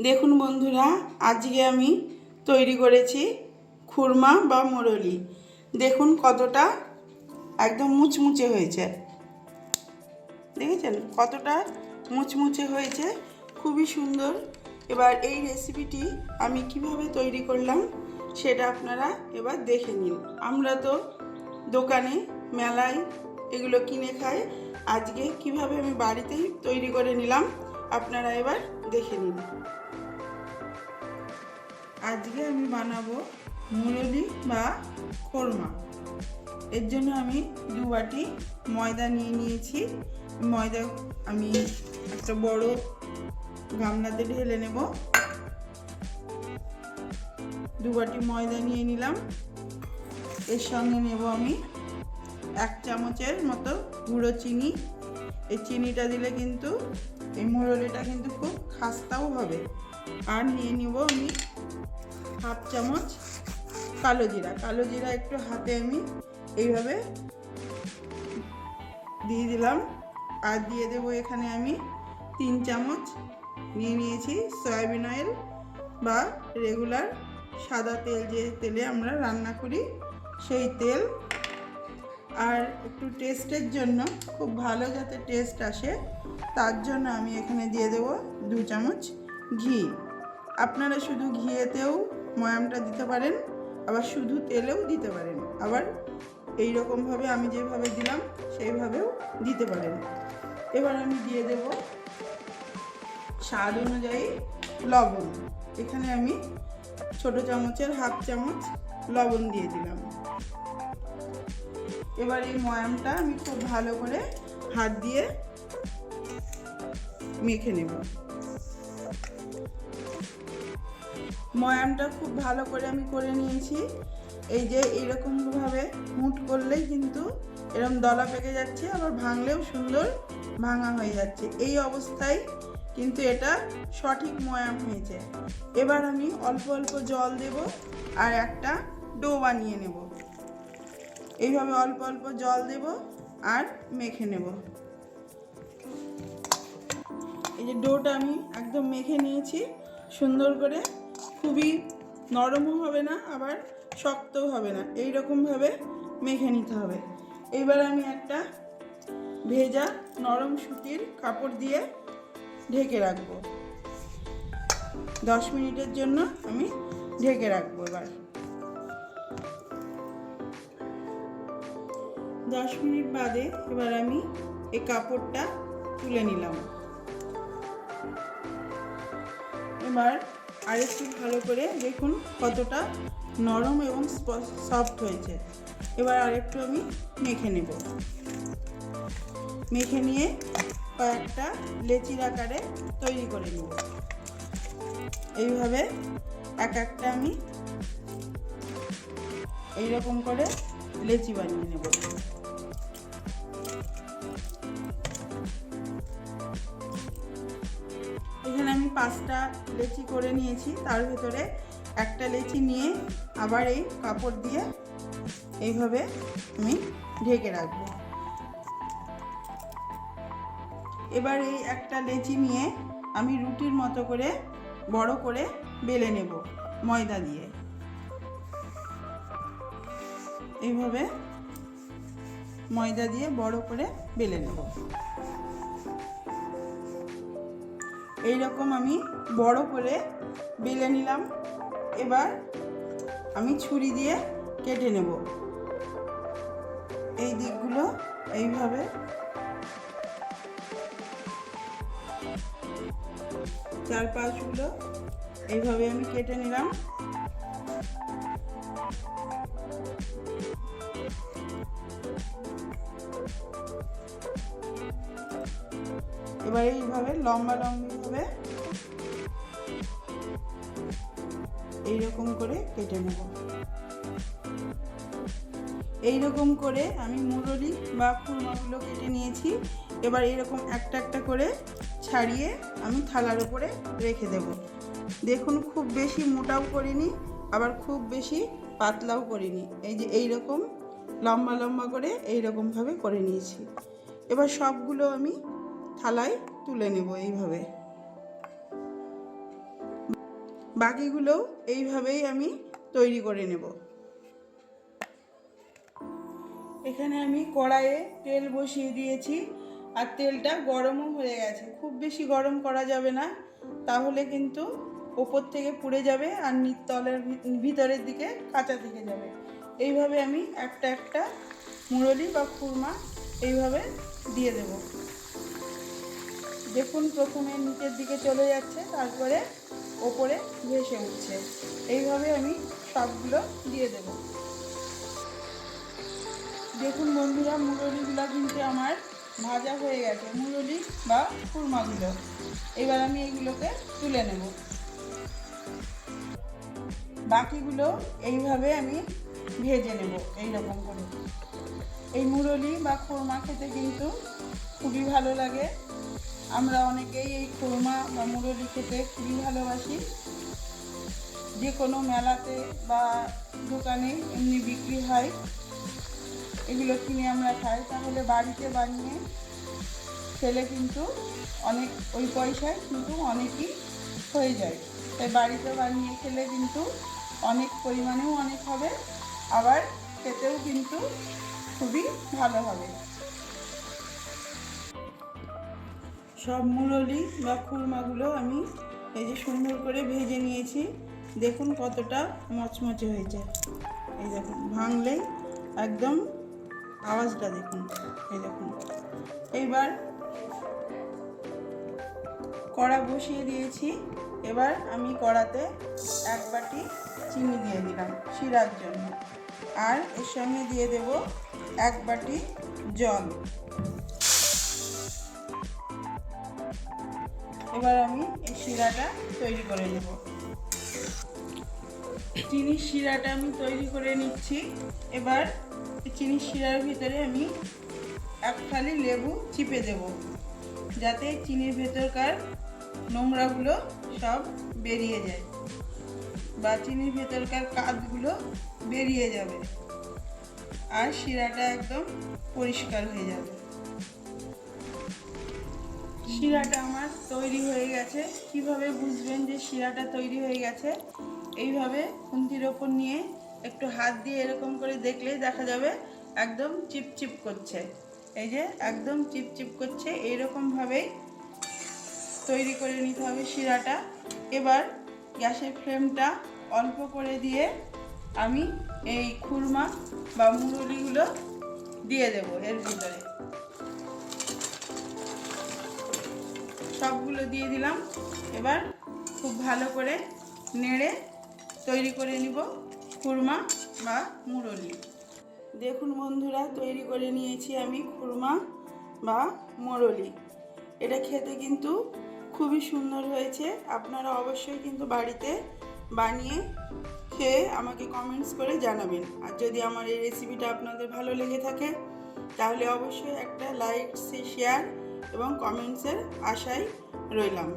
দেখুন বন্ধুরা, আজকে আমি তৈরি করেছি খুরমা বা মোরলি। দেখুন কতটা একদম মুচমুচে হয়েছে। দেখেছেন? কতটা মুচমুচে হয়েছে, খুবই সুন্দর। এবার এই রেসিপিটি আমি কীভাবে তৈরি করলাম সেটা আপনারা এবার দেখে নিন। আমরা তো দোকানে, মেলায় এগুলো কিনে খাই। আজকে কীভাবে আমি বাড়িতেই তৈরি করে নিলাম, আপনারা এবার দেখে নিন। আজকে আমি বানাবো মুরলি বা খোরমা। এর জন্য আমি দু বাটি ময়দা নিয়ে নিয়েছি। ময়দা আমি একটা বড় গামলাতে ঢেলে নেব। দু বাটি ময়দা নিয়ে নিলাম। এর সঙ্গে নেব আমি এক চামচের মতো গুঁড়ো চিনি। এই চিনিটা দিলে কিন্তু এই মুরলিটা কিন্তু খুব খাস্তাও হবে। আর নিয়ে নিব আমি হাফ চামচ কালো জিরা। কালো জিরা একটু হাতে আমি এইভাবে দিয়ে দিলাম। আর দিয়ে দেবো এখানে আমি তিন চামচ নিয়ে নিয়েছি সয়াবিন অয়েল বা রেগুলার সাদা তেল, যে তেলে আমরা রান্না করি সেই তেল। আর একটু টেস্টের জন্য, খুব ভালো যাতে টেস্ট আসে, তার জন্য আমি এখানে দিয়ে দেব দু চামচ ঘি। আপনারা শুধু ঘিয়েতেও ময়ামটা দিতে পারেন, আবার শুধু তেলেও দিতে পারেন। আবার এই রকমভাবে আমি যেভাবে দিলাম, সেইভাবেও দিতে পারেন। এবার আমি দিয়ে দেব স্বাদ অনুযায়ী লবণ। এখানে আমি ছোট চামচের হাফ চামচ লবণ দিয়ে দিলাম। এবার এই ময়ামটা আমি খুব ভালো করে হাত দিয়ে মেখে নেব। ময়ামটা খুব ভালো করে আমি করে নিয়েছি। এই যে এইরকমভাবে মুট করলেই কিন্তু এরকম দলা পেকে যাচ্ছে, আবার ভাঙলেও সুন্দর ভাঙা হয়ে যাচ্ছে। এই অবস্থায় কিন্তু এটা সঠিক ময়াম হয়েছে। এবার আমি অল্প অল্প জল দেব আর একটা ডো বানিয়ে নেব। এইভাবে অল্প অল্প জল দেব আর মেখে নেব। এই যে ডোটা আমি একদম মেখে নিয়েছি, সুন্দর করে খুবই নরমও হবে না, আবার শক্তও হবে না। এই রকমভাবে মেখে নিতে হবে। এবার আমি একটা ভেজা নরম সুতির কাপড় দিয়ে ঢেকে রাখব। দশ মিনিটের জন্য আমি ঢেকে রাখব এবার। দশ মিনিট বাদে এবার আমি এই কাপড়টা তুলে নিলাম। এবার আরেকটু ভালো করে দেখুন কতটা নরম এবং সফট হয়েছে। এবার আরেকটু আমি মেখে নেব। মেখে নিয়ে কয়েকটা লেচির আকারে তৈরি করে নেব। এইভাবে এক একটা আমি এইরকম করে লেচি বানিয়ে নেব। পাঁচটা লেচি করে নিয়েছি, তার ভেতরে একটা লেচি নিয়ে আবার এই কাপড় দিয়ে এইভাবে আমি ঢেকে রাখব। এবার এই একটা লেচি নিয়ে আমি রুটির মতো করে বড় করে বেলে নেব ময়দা দিয়ে। এইভাবে ময়দা দিয়ে বড় করে বেলে নেব। এই রকম আমি বড় করে বেলে নিলাম। এবার আমি ছুরি দিয়ে কেটে নেব। এই দিকগুলো এইভাবে। চার পাঁচগুলো এইভাবে আমি কেটে নিলাম। এবার এইভাবে, লম্বা লম্বিভাবে এইরকম করে কেটে নেব। এইরকম করে আমি মুরলি বা খুরমাগুলো কেটে নিয়েছি। এবার এরকম একটা একটা করে ছাড়িয়ে আমি থালার উপরে রেখে দেব। দেখুন, খুব বেশি মোটাও করিনি, আবার খুব বেশি পাতলাও করিনি। এই যে এই রকম লম্বা লম্বা করে এই রকমভাবে করে নিয়েছি। এবার সবগুলো আমি থালায় তুলে নেব এইভাবে। বাকিগুলোও এইভাবেই আমি তৈরি করে নেব। এখানে আমি কড়াইয়ে তেল বসিয়ে দিয়েছি আর তেলটা গরমও হয়ে গেছে। খুব বেশি গরম করা যাবে না, তাহলে কিন্তু ওপর থেকে পুড়ে যাবে আর নিতলের ভিতরের দিকে কাঁচা থেকে যাবে। এইভাবে আমি একটা একটা মুরলি বা খুরমা এইভাবে দিয়ে দেব। দেখুন প্রথমে নিচের দিকে চলে যাচ্ছে, তারপরে ওপরে ভেসে উঠছে। এইভাবে আমি সবগুলো দিয়ে দেব। দেখুন বন্ধুরা, মুরলিগুলো কিন্তু আমার ভাজা হয়ে গেছে। মুরলি বা খুরমাগুলো এবার আমি এগুলোকে তুলে নেব। বাকিগুলো এইভাবে আমি ভেজে নেব এই রকম করে। এই মুরলি বা খুরমা খেতে কিন্তু খুবই ভালো লাগে। আমরা অনেকেই এই খুরমা বা মুরলি খেতে খুবই ভালোবাসি। যে কোনো মেলাতে বা দোকানে এমনি বিক্রি হয়। এগুলো কিনে আমরা খাই। তাহলে বাড়িতে বানিয়ে খেলে কিন্তু অনেক, ওই পয়সায় কিন্তু অনেকই হয়ে যায়। তাই বাড়িতে বানিয়ে খেলে কিন্তু অনেক পরিমাণেও অনেক হবে। আবার খেতেও কিন্তু খুবই ভালো হবে। সব মুরলি বা খুরমাগুলো আমি এই যে সুন্দর করে ভেজে নিয়েছি। দেখুন কতটা মচমচে হয়েছে। এই দেখুন, ভাঙলেই একদম আওয়াজটা দেখুন। এই দেখুন। এইবার কড়া বসিয়ে দিয়েছি। এবার আমি কড়াতে এক বাটি চিনি দিয়ে দিলাম শিরার জন্য। আর এর সঙ্গে দিয়ে দেব এক বাটি জল। এবার আমি এই শিরাটা তৈরি করে নেব। চিনির শিরাটা আমি তৈরি করে নিচ্ছি। এবার চিনির শিরার ভিতরে আমি এক ফালি লেবু চিপে দেব, যাতে চিনির ভেতরকার নোংরাগুলো সব বেরিয়ে যায় বা চিনির ভেতরকার কাঁধগুলো বেরিয়ে যাবে আর শিরাটা একদম পরিষ্কার হয়ে যাবে। শিরাটা আমার তৈরি হয়ে গেছে। কীভাবে বুঝবেন যে শিরাটা তৈরি হয়ে গেছে? এইভাবে খুন্তির ওপর নিয়ে একটু হাত দিয়ে এরকম করে দেখলেই দেখা যাবে একদম চিপচিপ করছে। এই যে একদম চিপচিপ করছে, এইরকমভাবেই তৈরি করে নিতে হবে শিরাটা। এবার গ্যাসের ফ্লেমটা অল্প করে দিয়ে আমি এই খুরমা বা মুরলিগুলো দিয়ে দেব এর ভিতরে। সবগুলো দিয়ে দিলাম। এবার খুব ভালো করে নেড়ে তৈরি করে নিব খুরমা বা মুরলি দেখুন বন্ধুরা, তৈরি করে নিয়েছি আমি খুরমা বা মোরলি এটা খেতে কিন্তু খুবই সুন্দর হয়েছে। আপনারা অবশ্যই কিন্তু বাড়িতে বানিয়ে খেয়ে আমাকে কমেন্টস করে জানাবেন। আর যদি আমার এই রেসিপিটা আপনাদের ভালো লেগে থাকে, তাহলে অবশ্যই একটা লাইক শেয়ার এবং কমেন্টসের আশায় রইলাম।